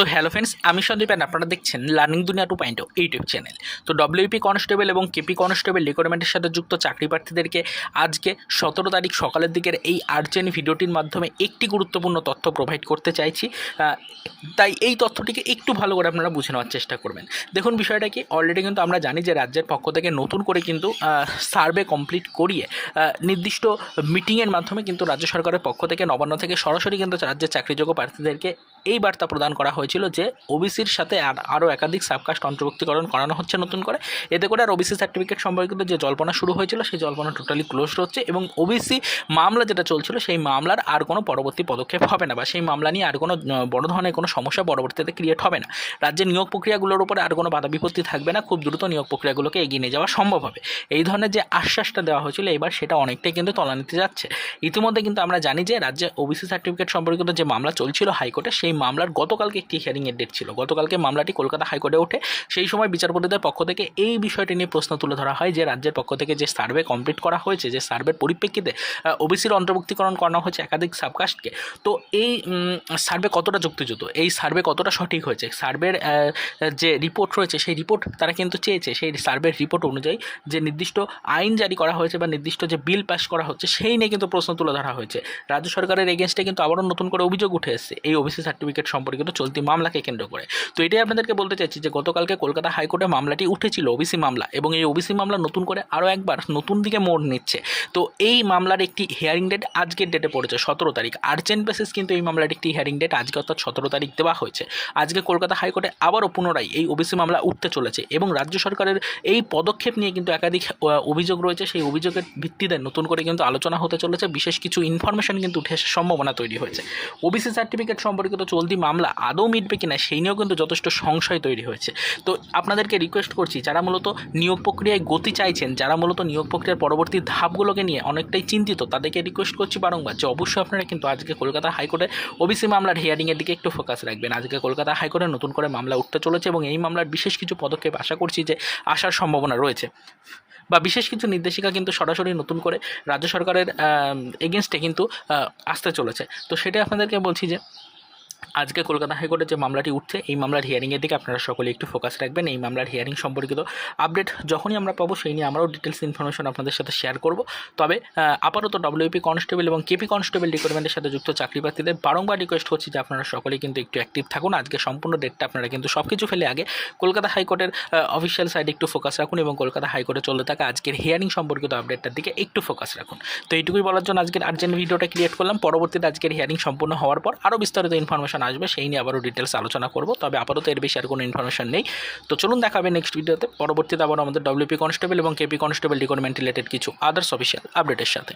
তো hello friends আমি Sandeep and আপনারা দেখছেন learning Duniya two point YouTube channel তো ডব্লিউপি কনস্টেবল এবং কেপি কনস্টেবল রিকোয়ারমেন্টের সাথে যুক্ত চাকরি প্রার্থীদেরকে আজকে সতেরো তারিখ সকালের দিকের এই আর্জেন্ট ভিডিওটির মাধ্যমে একটি গুরুত্বপূর্ণ তথ্য প্রোভাইড করতে চাইছি। তাই এই তথ্যটিকে একটু ভালো করে আপনারা বুঝে নেওয়ার চেষ্টা করবেন। দেখুন বিষয়টা কি অলরেডি কিন্তু আমরা জানি যে রাজ্যের পক্ষ থেকে নতুন করে কিন্তু সার্ভে কমপ্লিট করিয়ে নির্দিষ্ট মিটিংয়ের মাধ্যমে কিন্তু রাজ্য সরকারের পক্ষ থেকে নবান্ন থেকে সরাসরি কিন্তু রাজ্যের চাকরিযোগ্য প্রার্থীদেরকে এই বার্তা প্রদান করা হয়েছিল যে ওবিসির সাথে আর আরও একাধিক সাবকাস্ট অন্তর্ভুক্তিকরণ করানো হচ্ছে নতুন করে। এতে করে আর ওবিসি সার্টিফিকেট সম্পর্কিত যে জল্পনা শুরু হয়েছিল, সেই জল্পনা টোটালি ক্লোজ হচ্ছে এবং ওবিসি মামলা যেটা চলছিল, সেই মামলার আর কোনো পরবর্তী পদক্ষেপ হবে না বা সেই মামলা নিয়ে আর কোনো বড় ধরনের কোনো সমস্যা পরবর্তীতে ক্রিয়েট হবে না। রাজ্যের নিয়োগ প্রক্রিয়াগুলোর উপরে আর কোনো বাধা বিপত্তি থাকবে না, খুব দ্রুত নিয়োগ প্রক্রিয়াগুলোকে এগিয়ে নিয়ে যাওয়া সম্ভব হবে। এই ধরনের যে আশ্বাসটা দেওয়া হয়েছিল, এবার সেটা অনেকটাই কিন্তু তলানিতে যাচ্ছে ইতিমধ্যে কিন্তু আমরা জানি যে রাজ্যে ওবিসি সার্টিফিকেট সম্পর্কিত যে মামলা চলছিল হাইকোর্টে, সেই মামলার গতকালকে একটি হিয়ারিংয়ের ডেট ছিল? গতকালকে মামলাটি কলকাতা হাইকোর্টে ওঠে। সেই সময় বিচারপতিদের পক্ষ থেকে এই বিষয়টি নিয়ে প্রশ্ন তুলে ধরা হয় যে, রাজ্যের পক্ষ থেকে যে সার্ভে কমপ্লিট করা হয়েছে, যে সার্ভের পরিপ্রেক্ষিতে ওবিসির অন্তর্ভুক্তিকরণ করানো হয়েছে একাধিক সাবকাস্টকে তো এই সার্ভে কতটা যুক্তিযুক্ত? এই সার্ভে কতটা সঠিক হয়েছে? সার্ভের যে রিপোর্ট রয়েছে, সেই রিপোর্ট তারা কিন্তু চেয়েছে, সেই সার্ভের রিপোর্ট অনুযায়ী যে নির্দিষ্ট আইন জারি করা হয়েছে বা নির্দিষ্ট যে বিল পাস করা হচ্ছে, সেই নিয়ে কিন্তু প্রশ্ন তুলে ধরা হয়েছে। রাজ্য সরকারের এগেনস্টে কিন্তু আবারও নতুন করে অভিযোগ উঠে এসেছে। এই ওবিসি সার্টিফিকেট সম্পর্কিত চলতি মামলাকে কেন্দ্র করে। তো এটাই আপনাদেরকে বলতে চাইছি যে, গতকালকে কলকাতা হাইকোর্টে মামলাটি উঠেছিল ওবিসি মামলা এবং এই ওবিসি মামলা নতুন করে আরও একবার নতুন দিকে মোড় নিচ্ছে। তো এই মামলার একটি হিয়ারিং ডেট আজকের ডেটে পড়েছে, সতেরো তারিখ। আর্জেন্ট বেসিস কিন্তু এই মামলার একটি হিয়ারিং ডেট আজকে অর্থাৎ সতেরো তারিখ দেওয়া হয়েছে। আজকে কলকাতা হাইকোর্টে আবারও পুনরায় এই ওবিসি মামলা উঠতে চলেছে এবং রাজ্য সরকারের এই পদক্ষেপ নিয়ে কিন্তু একাধিক অভিযোগ রয়েছে। সেই অভিযোগের ভিত্তিতে নতুন করে কিন্তু আলোচনা হতে চলেছে। বিশেষ কিছু ইনফরমেশন কিন্তু উঠে সম্ভাবনা তৈরি হয়েছে। ওবিসি সার্টিফিকেট সম্পর্কিত চলতি মামলা আদৌ মিটবে কিনা সেই নিয়েও কিন্তু যথেষ্ট সংশয় তৈরি হয়েছে। তো আপনাদেরকে রিকোয়েস্ট করছি, যারা মূলত নিয়োগ প্রক্রিয়ায় গতি চাইছেন, যারা মূলত নিয়োগ প্রক্রিয়ার পরবর্তী ধাপগুলোকে নিয়ে অনেকটাই চিন্তিত, তাদেরকে রিকোয়েস্ট করছি বারংবার যে অবশ্যই আপনারা কিন্তু আজকে কলকাতা হাইকোর্টে ওবিসি মামলার হিয়ারিংয়ের দিকে একটু ফোকাস রাখবেন। আজকে কলকাতা হাইকোর্টে নতুন করে মামলা উঠতে চলেছে এবং এই মামলার বিশেষ কিছু পদক্ষেপ আশা করছি যে আসার সম্ভাবনা রয়েছে। বা বিশেষ কিছু নির্দেশিকা কিন্তু সরাসরি নতুন করে রাজ্য সরকারের এগেনস্টে কিন্তু আসতে চলেছে। তো সেটাই আপনাদেরকে বলছি যে আজকে কলকাতা হাইকোর্টে যে মামলাটি উঠছে, এই মামলার হিয়ারিংয়ের দিকে আপনারা সকলে একটু ফোকাস রাখবেন। এই মামলার হিয়ারিং সম্পর্কিত আপডেট যখনই আমরা পাবো, সেই নিয়ে আমরাও ডিটেলস ইনফরমেশন আপনাদের সাথে শেয়ার করব। তবে আপাতত ডব্লিউপি কনস্টেবল এবং কেপি কনস্টেবল রিক্রুটমেন্টের সাথে যুক্ত চাকরি প্রার্থীদের বারংবার রিকোয়েস্ট করছি যে আপনারা সকলে কিন্তু একটু অ্যাক্টিভ থাকুন। আজকে সম্পূর্ণ ডেটটা আপনারা কিন্তু সব কিছু ফেলে আগে কলকাতা হাইকোর্টের অফিসিয়াল সাইডে একটু ফোকাস রাখুন এবং কলকাতা হাইকোর্টে চলতে থাকা আজকের হিয়ারিং সম্পর্কিত আপডেটটার দিকে একটু ফোকাস রাখুন। তো এইটুকুই বলার জন্য আজকের আর্জেন্ট ভিডিওটা ক্রিয়েট করলাম। পরবর্তীতে আজকের হিয়ারিং সম্পূর্ণ হওয়ার পর আরও বিস্তারিত ইনফরমেশন আসবে, সেই নিয়ে আবারও ডিটেলস আলোচনা করব। তবে আপাতত এর বেশি আর কোনো ইনফরমেশন নেই। তো চলুন দেখাবে নেক্সট ভিডিওতে পরবর্তীতে আবার আমাদের ডব্লিউপি কনস্টেবল এবং কেপি কনস্টেবল রিকোয়ারমেন্ট রিলেটেড কিছু আদার্স অফিসিয়াল আপডেটের সাথে।